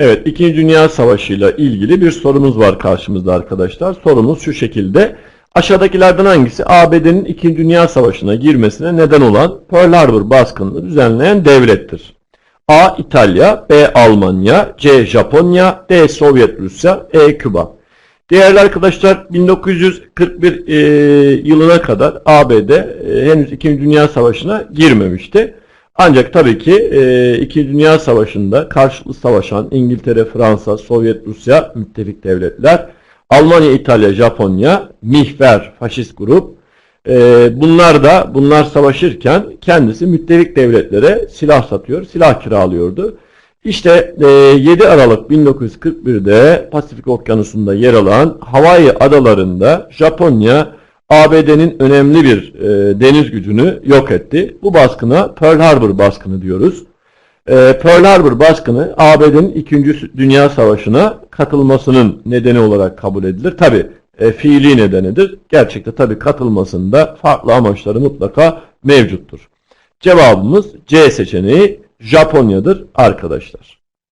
Evet, İkinci Dünya Savaşı ile ilgili bir sorumuz var karşımızda arkadaşlar. Sorumuz şu şekilde. Aşağıdakilerden hangisi ABD'nin İkinci Dünya Savaşı'na girmesine neden olan Pearl Harbor baskınını düzenleyen devlettir? A. İtalya, B. Almanya, C. Japonya, D. Sovyet Rusya, E. Küba. Değerli arkadaşlar 1941 e, yılına kadar ABD e, henüz 2. Dünya Savaşı'na girmemişti. Ancak tabii ki e, 2. Dünya Savaşı'nda karşılıklı savaşan İngiltere, Fransa, Sovyet Rusya müttefik devletler, Almanya, İtalya, Japonya, mihver, faşist grup e, bunlar da bunlar savaşırken kendisi müttefik devletlere silah satıyor, silah kiralıyordu. İşte e, 7 Aralık 1941'de Pasifik Okyanusu'nda yer alan Hawaii adalarında Japonya ABD'nin önemli bir e, deniz gücünü yok etti. Bu baskına Pearl Harbor baskını diyoruz. E, Pearl Harbor baskını ABD'nin 2. Dünya Savaşı'na katılmasının nedeni olarak kabul edilir. Tabi e, fiili nedenidir. Gerçekte tabi katılmasında farklı amaçları mutlaka mevcuttur. Cevabımız C seçeneği Japonya'dır arkadaşlar.